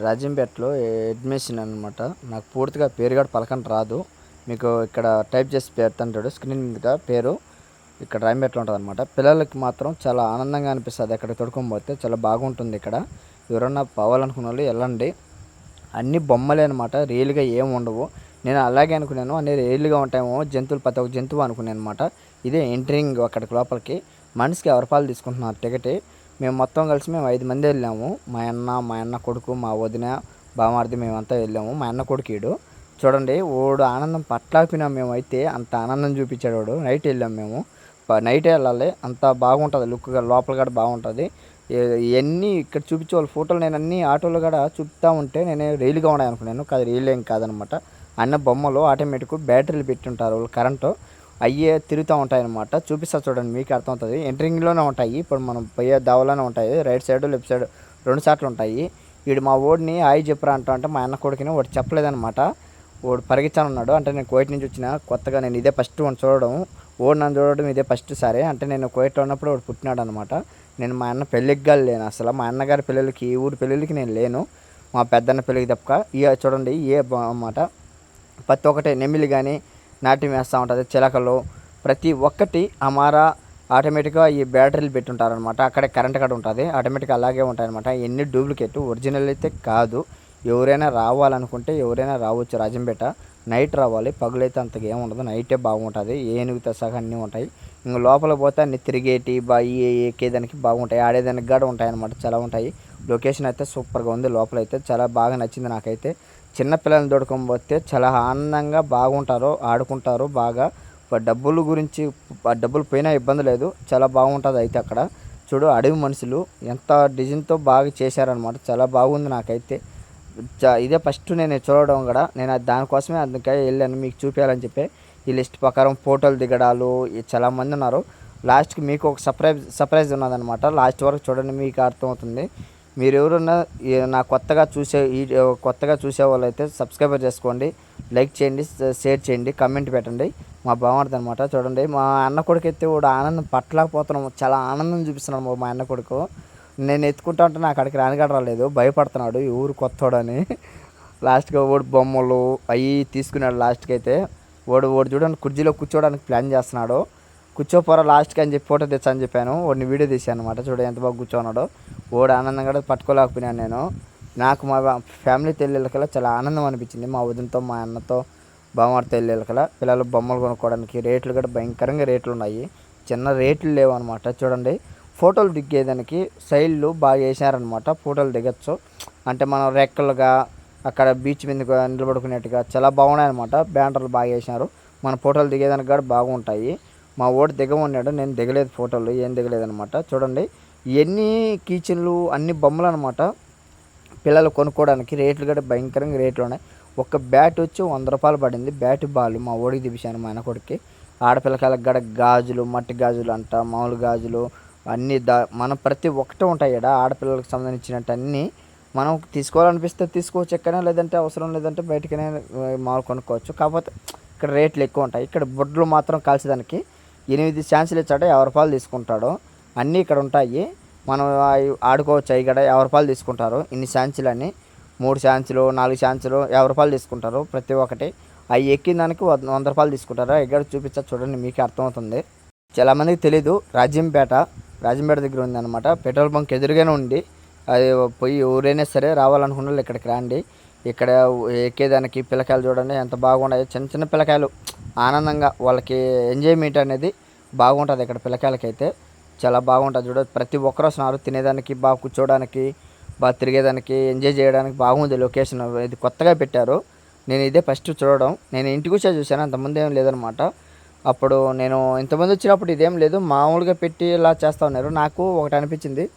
రాజంపేటలో admission అనమాట నాకు పూర్తిగా పేరు కూడా పలకంట రాదు. మీకు ఇక్కడ టైప్ చేసి పెడతాంటాడు స్క్రీన్ మీద పేరు ఇక్కడ రాయంపేటలో ఉంటుంది అనమాట పిల్లలకి మాత్రం చాలా ఆనందంగా అనిపిస్తుంది అక్కడ తొడుకొని పోతే. చాలా బాగుంటుంది ఇక్కడ. ఎవరన్నా పోవాలనుకున్న వాళ్ళు వెళ్ళండి. అన్ని బొమ్మలే అనమాట రియల్గా ఏం ఉండవు. నేను అలాగే అనుకున్నాను. అన్ని రియల్గా ఉంటాయేమో. జంతువులు ప్రతి ఒక్క జంతువు అనుకున్నాను అనమాట ఇదే ఎంట్రింగ్ అక్కడికి లోపలికి. మనిషికి ఎవరి పాలు తీసుకుంటున్నారు? టికెట్. మేము మొత్తం కలిసి మేము ఐదు మంది వెళ్ళాము. మా అన్న మా అన్న కొడుకు మా వదిన బామార్ది మేమంతా వెళ్ళాము. మా అన్న కొడుకు ఈడు. చూడండి ఓడు ఆనందం పట్లాపినాం మేము అయితే అంత ఆనందం చూపించాడు వాడు. నైట్ వెళ్ళాం మేము. నైట్ వెళ్ళాలి. అంత బాగుంటుంది లుక్గా లోపల కూడా బాగుంటుంది. ఇవన్నీ ఇక్కడ చూపించే వాళ్ళ ఫోటోలు నేను అన్ని ఆటోలు కూడా చూపుతా ఉంటే నేను రైలుగా ఉన్నాయి అనుకున్నాను కాదు రైలు ఏం కాదనమాట. అన్న బొమ్మలు ఆటోమేటిక్ బ్యాటరీలు పెట్టుంటారు వాళ్ళు కరెంటు. అయ్యే తిరుగుతూ ఉంటాయి అనమాట చూపిస్తా చూడండి మీకు అర్థమవుతుంది. ఎంట్రింగ్లోనే ఉంటాయి. ఇప్పుడు మనం పోయే దావలోనే ఉంటాయి. రైట్ సైడ్ లెఫ్ట్ సైడ్ రెండు సార్లు ఉంటాయి. వీడు మా ఓడిని హాయ్ చెప్పరా అంటా అంటే మా అన్న కొడుకుని వాడు చెప్పలేదనమాట వాడు పరిగెత్తానన్నాడు. అంటే నేను కోయిట్ నుంచి వచ్చిన కొత్తగా నేను ఇదే ఫస్ట్ వాడిని చూడడం ఓడి నన్ను చూడడం ఇదే ఫస్ట్ సారే. అంటే నేను కోయిట్లో ఉన్నప్పుడు వాడు పుట్టినాడు అనమాట నేను మా అన్న పెళ్ళికి లేను అసలు. మా అన్నగారి పిల్లలకి ఈ ఊరి పిల్లలకి నేను లేను. మా పెద్దన్న పెళ్ళికి తప్ప ఇక చూడండి ఏ అన్నమాట. ప్రతి ఒక్కటే నెమ్మిలి కానీ నాట్యం వేస్తూ ఉంటుంది. చిలకలు. ప్రతి ఒక్కటి అమారా ఆటోమేటిక్గా ఈ బ్యాటరీలు పెట్టుంటారనమాట అక్కడే కరెంట్ కూడా ఉంటుంది. ఆటోమేటిక్గా అలాగే ఉంటాయన్నమాట. ఎన్ని డూప్లికేట్? ఒరిజినల్ అయితే కాదు. ఎవరైనా రావాలనుకుంటే ఎవరైనా రావచ్చు రాజంపేట. నైట్ రావాలి. పగులైతే అంతగా ఏముండదు నైటే బాగుంటుంది. ఏనుగుతో సహా అన్నీ ఉంటాయి. ఇంక లోపల పోతే అన్ని తిరిగేటి బా ఎక్కేదానికి బాగుంటాయి. ఆడేదానికి కూడా ఉంటాయి అనమాట చాలా ఉంటాయి. లొకేషన్ అయితే సూపర్గా ఉంది. లోపల అయితే చాలా బాగా నచ్చింది నాకైతే. చిన్నపిల్లల్ని దొడుకొని పోతే చాలా ఆనందంగా బాగుంటారు ఆడుకుంటారు బాగా డబ్బుల గురించి డబ్బులు పోయినా ఇబ్బంది లేదు. చాలా బాగుంటుంది అయితే అక్కడ. చూడు అడవి మనుషులు ఎంత డిజైన్తో బాగా చేశారనమాట చాలా బాగుంది నాకైతే. ఇదే ఫస్ట్ నేను చూడడం కూడా. నేను దానికోసమే అందుకే వెళ్ళాను. మీకు చూపించాలని చెప్పి. ఈ లిస్ట్ ప్రకారం ఫోటోలు దిగడాలు చాలామంది ఉన్నారు. లాస్ట్కి మీకు ఒక సర్ప్రైజ్ సర్ప్రైజ్ ఉన్నదనమాట లాస్ట్ వరకు చూడండి మీకు అర్థమవుతుంది. మీరు ఎవరున్నా నా కొత్తగా చూసే ఈ కొత్తగా చూసే వాళ్ళు అయితే సబ్స్క్రైబర్ చేసుకోండి లైక్ చేయండి షేర్ చేయండి కమెంట్ పెట్టండి. మా బాగుంటుంది అనమాట చూడండి. మా అన్న కొడుకు అయితే కూడా ఆనందం పట్టలేకపోతున్నాము చాలా ఆనందం చూపిస్తున్నాడు మా అన్న కొడుకు. నేను ఎత్తుకుంటా ఉంటే నాకు అక్కడికి రానిగడ రాలేదు. భయపడుతున్నాడు ఈ ఊరు కొత్తోడని. లాస్ట్గా ఓడి బొమ్మలు అవి తీసుకున్నాడు లాస్ట్కి అయితే ఓడు ఓడి చూడండి కుర్జీలో కూర్చోడానికి ప్లాన్ చేస్తున్నాడు. కూర్చోపోరా లాస్ట్కి అని చెప్పి ఫోటో తెచ్చా అని చెప్పాను. వాడిని వీడియో తీసాను అనమాట చూడ ఎంత బాగా కూర్చోన్నాడో. ఓడి ఆనందంగా పట్టుకోలేకపోయినాను నేను. నాకు మా ఫ్యామిలీ తెల్లెళ్ళకల్లా చాలా ఆనందం అనిపించింది. మా వదినతో మా అన్నతో బామ్మడితో తెల్లెళ్ళకల్లా పిల్లలు బొమ్మలు కొనుక్కోవడానికి రేట్లు కూడా భయంకరంగా రేట్లు ఉన్నాయి. చిన్న రేట్లు లేవు అనమాట చూడండి ఫోటోలు దిగేదానికి సైడ్లు బాగా వేసారనమాట ఫోటోలు దిగచ్చు. అంటే మనం రెక్కలుగా అక్కడ బీచ్ మీద నిలబడుకునేట్టుగా చాలా బాగున్నాయి అనమాట బ్యానర్లు బాగా వేసినారు మన ఫోటోలు దిగేదానికి కూడా బాగుంటాయి. మా ఓడు దిగ ఉన్నాడు నేను దిగలేదు ఫోటోలు ఏం దిగలేదు అనమాట చూడండి ఎన్ని కిచెన్లు అన్ని బొమ్మలు అనమాట పిల్లలు కొనుక్కోవడానికి రేట్లు కూడా భయంకరంగా రేట్లు ఉన్నాయి. ఒక బ్యాట్ వచ్చి వంద రూపాయలు పడింది బ్యాట్ బాల్ మా ఓడికి దించాను మా ఆయన కొడుక్కి. ఆడపిల్లకాయలకు గడ గాజులు మట్టి గాజులు అంట మామూలు గాజులు అన్నీ దా మనం ప్రతి ఒక్కటే ఉంటాయి ఇక్కడ ఆడపిల్లలకు సంబంధించినట్టు అన్నీ మనం తీసుకోవాలనిపిస్తే తీసుకోవచ్చు ఎక్కడైనా లేదంటే అవసరం లేదంటే బయటకనే మామూలు కొనుక్కోవచ్చు. కాకపోతే ఇక్కడ రేట్లు ఎక్కువ ఉంటాయి. ఇక్కడ బొడ్లు మాత్రం కాల్చేదానికి ఎనిమిది ఛాన్సులు ఇచ్చాడు యాభై రూపాయలు తీసుకుంటాడు అన్నీ ఇక్కడ ఉంటాయి. మనం ఆడుకోవచ్చు ఇక్కడ యాభై రూపాయలు తీసుకుంటారు ఇన్ని ఛాన్సులు అని మూడు ఛాన్సులు నాలుగు ఛాన్సులు యాభై రూపాయలు తీసుకుంటారు ప్రతి ఒక్కటి. అవి ఎక్కిన దానికి వంద రూపాయలు తీసుకుంటారు? ఎక్కడ చూపించా చూడండి మీకు అర్థమవుతుంది. చాలామందికి తెలీదు రాజ్యంపేట రాజంపేట దగ్గర ఉంది అనమాట పెట్రోల్ బంక్ ఎదురుగానే ఉంది అది పోయి ఊరైనా సరే రావాలనుకున్న వాళ్ళు ఇక్కడికి రండి. ఇక్కడ ఎక్కేదానికి పిల్లకాయలు చూడండి ఎంత బాగున్నాయో. చిన్న చిన్న పిల్లకాయలు. ఆనందంగా వాళ్ళకి ఎంజాయ్మెంట్ అనేది బాగుంటుంది ఇక్కడ పిల్లకాయలకైతే. చాలా బాగుంటుంది చూడ. ప్రతి ఒక్కరు వస్తున్నారు. తినేదానికి బాగా కూర్చోడానికి బాగా తిరిగేదానికి ఎంజాయ్ చేయడానికి బాగుంది లొకేషన్. ఇది కొత్తగా పెట్టారు. నేను ఇదే ఫస్ట్ చూడడం. నేను ఇంటికి వచ్చే చూశాను. అంతమంది ఏం లేదనమాట. అప్పుడు నేను ఇంతమంది వచ్చినప్పుడు ఇదేం లేదు. మామూలుగా పెట్టి ఇలా చేస్తూ ఉన్నారు. నాకు ఒకటి అనిపించింది.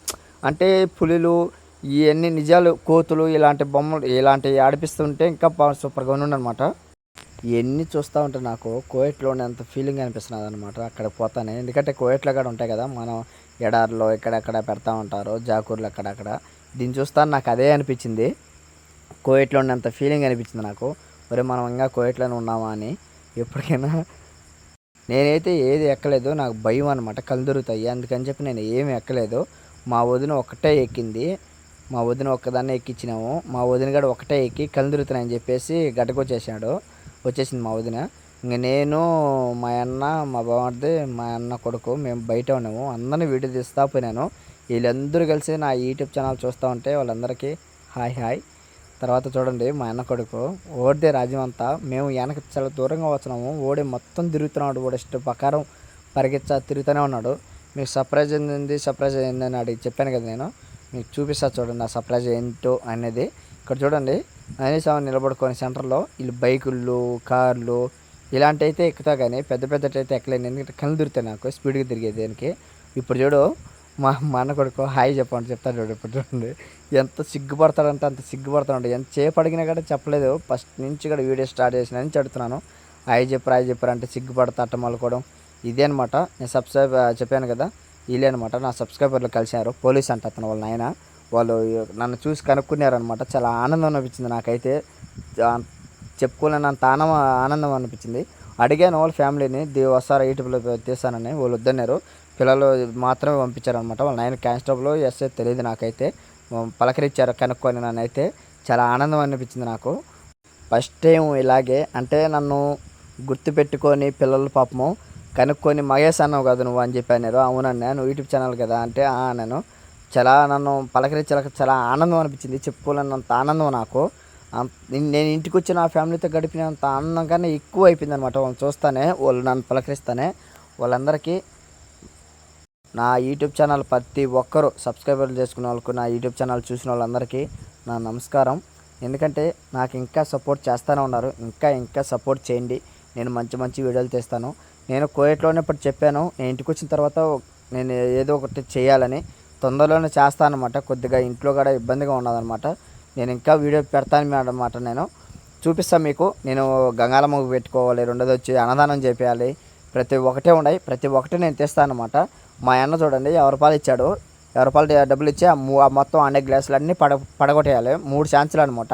అంటే పులిలు ఇవన్నీ నిజాలు కోతులు ఇలాంటి బొమ్మలు ఇలాంటివి ఆడిపిస్తుంటే ఇంకా సూపర్గా అనమాట ఇవన్నీ చూస్తూ ఉంటే నాకు కోయట్లోనే అంత ఫీలింగ్ అనిపిస్తున్నది అనమాట అక్కడ పోతానే. ఎందుకంటే కోయట్లో కూడా ఉంటాయి కదా మనం ఎడారిలో ఎక్కడెక్కడ పెడతా ఉంటారు జాకూర్లు అక్కడక్కడ. దీన్ని చూస్తాను నాకు అదే అనిపించింది. కోయట్లో ఉన్నంత ఫీలింగ్ అనిపించింది నాకు. మరి మనం ఇంకా కోయట్లోనే ఉన్నామా అని. ఎప్పటికైనా నేనైతే ఏది ఎక్కలేదు నాకు భయం అనమాట కళ్ళు దొరుకుతాయి. అందుకని చెప్పి నేను ఏమి ఎక్కలేదు. మా వదిన ఒక్కటే ఎక్కింది. మా వదిన ఒక్కదాన్నే ఎక్కించినాము మా వదిన గడు ఒకటే ఎక్కి కళ్ళు తిరుగుతున్నాయని చెప్పేసి గడ్డకు వచ్చేసాడు వచ్చేసింది మా వదిన. ఇంకా నేను మా అన్న మా బామర్ది మా అన్న కొడుకు మేము బయట ఉన్నాము. అందరిని వీడియో తీస్తా పోయినాను. వీళ్ళందరూ కలిసి నా యూట్యూబ్ ఛానల్ చూస్తూ ఉంటే వాళ్ళందరికీ హాయ్ హాయ్. తర్వాత చూడండి మా అన్న కొడుకు. ఓడితే రాజ్యం అంతా. మేము వెనక చాలా దూరంగా వచ్చినాము ఓడి మొత్తం తిరుగుతున్నాడు. ఓడి ఇష్ట ప్రకారం పరిగెచ్చ తిరుగుతూనే ఉన్నాడు. మీకు సర్ప్రైజ్ ఏంది సర్ప్రైజ్ ఏందని అడిగి చెప్పాను కదా నేను. మీకు చూపిస్తా చూడండి ఆ సర్ప్రైజ్ ఏంటో అనేది. ఇక్కడ చూడండి అనేసి నిలబడుకొని సెంటర్లో వీళ్ళు బైకులు కార్లు ఇలాంటి అయితే ఎక్కుతా కానీ పెద్ద పెద్ద అయితే ఎక్కలేను. ఎందుకంటే కళ్ళు తిరుగుతాయి నాకు స్పీడ్గా తిరిగేది దానికి. ఇప్పుడు చూడు మా మా అన్న కొడుకు హాయ్ చెప్పండి చెప్తాడు చూడు ఇప్పుడు చూడండి. ఎంత సిగ్గుపడతాడంటే అంత సిగ్గుపడతాడు ఎంత చేపడిగినా కూడా చెప్పలేదు. ఫస్ట్ నుంచి కూడా వీడియో స్టార్ట్ చేసిన నుంచి అడుగుతున్నాను. హాయ్ చెప్పరు హాయ్ చెప్పరు అంటే సిగ్గుపడతా అట్ట మలుకోవడం. ఇదే అనమాట నేను సబ్స్క్రైబ్ చెప్పాను కదా. వీళ్ళే అనమాట నా సబ్స్క్రైబర్లు కలిశారు. పోలీస్ అంట అతను వాళ్ళ నాయన. వాళ్ళు నన్ను చూసి కనుక్కున్నారనమాట చాలా ఆనందం అనిపించింది నాకైతే. చెప్పుకోలేనంత ఆనందం ఆనందం అనిపించింది. అడిగాను వాళ్ళ ఫ్యామిలీని ది వస్తారా యూట్యూబ్లో తీస్తానని. వాళ్ళు వద్దన్నారు. పిల్లలు మాత్రమే పంపించారనమాట వాళ్ళ నాయన కానిస్టేబుల్ ఎస్ఏ తెలియదు నాకైతే. పలకరించారు కనుక్కొని నన్ను అయితే చాలా ఆనందం అనిపించింది నాకు. ఫస్ట్ టైం ఇలాగే అంటే నన్ను గుర్తుపెట్టుకొని పిల్లలు పాపము కనుక్కొని మహేష్ అన్నావు కదా నువ్వు అని చెప్పి అవునండి అవునన్నా నువ్వు యూట్యూబ్ ఛానల్ కదా అంటే "ఆ" అన్నాను. చాలా నన్ను పలకరించాక చాలా ఆనందం అనిపించింది. చెప్పుకోలేనంత ఆనందం నాకు. నేను ఇంటికి వచ్చి నా ఫ్యామిలీతో గడిపినంత ఆనందం కన్నా ఎక్కువ అయిపోయింది అనమాట వాళ్ళని చూస్తానే వాళ్ళు నన్ను పలకరిస్తానే. వాళ్ళందరికీ నా యూట్యూబ్ ఛానల్ ప్రతి ఒక్కరూ సబ్స్క్రైబర్లు చేసుకున్న వాళ్ళకు నా యూట్యూబ్ ఛానల్ చూసిన వాళ్ళందరికీ నా నమస్కారం. ఎందుకంటే నాకు ఇంకా సపోర్ట్ చేస్తూనే ఉన్నారు. ఇంకా ఇంకా సపోర్ట్ చేయండి. నేను మంచి మంచి వీడియోలు తీస్తాను. నేను కోయట్లోనే ఇప్పుడు చెప్పాను నేను ఇంటికి వచ్చిన తర్వాత నేను ఏదో ఒకటి చేయాలని తొందరలోనే చేస్తాను అనమాట కొద్దిగా ఇంట్లో కూడా ఇబ్బందిగా ఉన్నదనమాట నేను ఇంకా వీడియో పెడతాను అనమాట నేను. చూపిస్తాను మీకు. నేను గంగాలమ్మ పెట్టుకోవాలి రెండోది వచ్చి అన్నదానం చేపించాలి ప్రతి ఒక్కటే ఉన్నాయి. ప్రతి ఒక్కటి నేను తీస్తాను అనమాట మా అన్న చూడండి ఎవరి రూపాయలు ఇచ్చాడు. ఎవరి రూపాయలు డబ్బులు ఇచ్చి ఆ మొత్తం అన్ని గ్లాసులు అన్నీ పడ పడగొట్టేయాలి. మూడు ఛాన్సులు అనమాట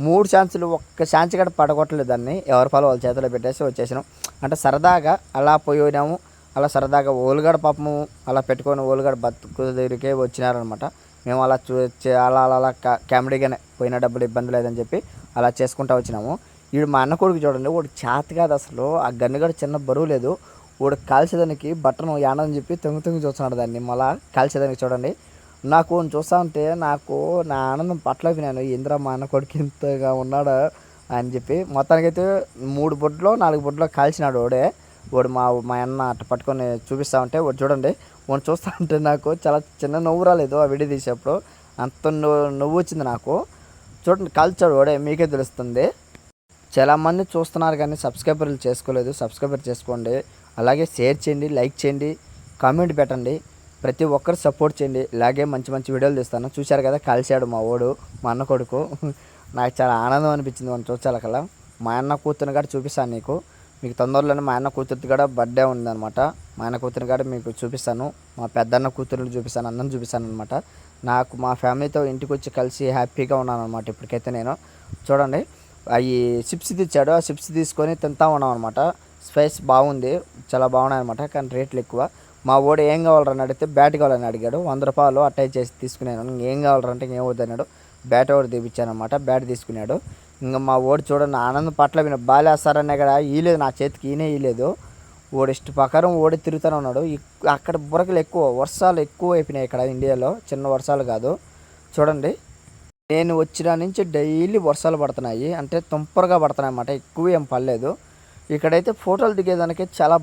మూడు ఛాన్సులు ఒక్క ఛాన్స్ కూడా పడగొట్టలేదు దాన్ని. ఎవరి పాలు వాళ్ళ చేతిలో పెట్టేసి వచ్చేసినాం. అంటే సరదాగా అలా పోయినాము. అలా సరదాగా ఓలుగడ పాపము అలా పెట్టుకొని ఓలుగడ బతుకు దగ్గరికే వచ్చినారనమాట. మేము అలా చూ అలా అలా అలా కా- కామెడీగానే పోయిన డబ్బులు ఇబ్బంది లేదని చెప్పి అలా చేసుకుంటా వచ్చినాము. వీడు మా అన్న కొడుకు చూడండి వాడు చేత కాదు అసలు. ఆ గన్ను కూడా చిన్న బరువు లేదు. వాడు కాల్చేదానికి బట్టను యానని చెప్పి తొంగి తొంగి చూస్తున్నాడు దాన్ని. మళ్ళా కాల్చేదానికి చూడండి. నాకు చూస్తా ఉంటే నాకు నా ఆనందం పట్లపోయినాను ఇంద్ర మా అన్న కొడుకు ఇంతగా ఉన్నాడు? అని చెప్పి మొత్తానికైతే మూడు బొడ్లో నాలుగు బొడ్లో కాల్చినాడు ఓడే వాడు మా మా అన్న అట్ట పట్టుకొని చూపిస్తా ఉంటే వాడు చూడండి వాడు చూస్తా ఉంటే నాకు చాలా చిన్న నవ్వు రాలేదు ఆ వీడియో తీసేప్పుడు. అంత నవ్వు నవ్వు వచ్చింది నాకు. చూడండి కాల్చాడు వాడే మీకే తెలుస్తుంది. చాలామంది చూస్తున్నారు కానీ సబ్స్క్రైబర్లు చేసుకోలేదు. సబ్స్క్రైబర్ చేసుకోండి. అలాగే షేర్ చేయండి లైక్ చేయండి కామెంట్ పెట్టండి. ప్రతి ఒక్కరు సపోర్ట్ చేయండి. ఇలాగే మంచి మంచి వీడియోలు తీస్తాను. చూశారు కదా కలిశాడు మా ఓడు మా అన్న కొడుకు. నాకు చాలా ఆనందం అనిపించింది మనం చూచాలకలా మా అన్న కూతురు కూడా చూపిస్తాను నీకు. మీకు తొందరలోనే మా అన్న కూతురు కూడా బర్త్డే ఉందన్నమాట. మా అన్న కూతురు కూడా మీకు చూపిస్తాను. మా పెద్దన్న కూతురు చూపిస్తాను అన్నను చూపిస్తాను అనమాట నాకు మా ఫ్యామిలీతో ఇంటికి వచ్చి కలిసి హ్యాపీగా ఉన్నాను అనమాట ఇప్పటికైతే నేను. చూడండి అవి చిప్స్ తెచ్చాడు. ఆ చిప్స్ తీసుకొని తింటా ఉన్నాం అనమాట స్పైస్ బాగుంది చాలా బాగున్నాయి అనమాట కానీ రేట్లు ఎక్కువ. మా ఓడు ఏం కావాలని అడిగితే బ్యాట్ కావాలని అడిగాడు. వంద రూపాయలు అటాచ్ చేసి తీసుకున్నాను. ఏం కావాలంటే ఏం వద్దన్నాడు. బ్యాట్ ఒకటి తెప్పించానమాట అనమాట బ్యాట్ తీసుకున్నాడు. ఇంకా మా ఓడి చూడండి ఆనందం పట్ల విన బాలేస్తారనే కదా ఈలేదు నా చేతికి ఈనే ఈలేదు ఓడి ఇష్ట ప్రకారం ఓడి తిరుగుతూనే ఉన్నాడు. అక్కడ బురకలు ఎక్కువ వర్షాలు ఎక్కువ అయిపోయినాయి ఇక్కడ ఇండియాలో. చిన్న వర్షాలు కాదు. చూడండి నేను వచ్చిన నుంచి డైలీ వర్షాలు పడుతున్నాయి. అంటే తుంపరగా పడుతున్నాయి అన్నమాట. ఎక్కువ ఏం పడలేదు. ఇక్కడైతే ఫోటోలు దిగేదానికి చాలా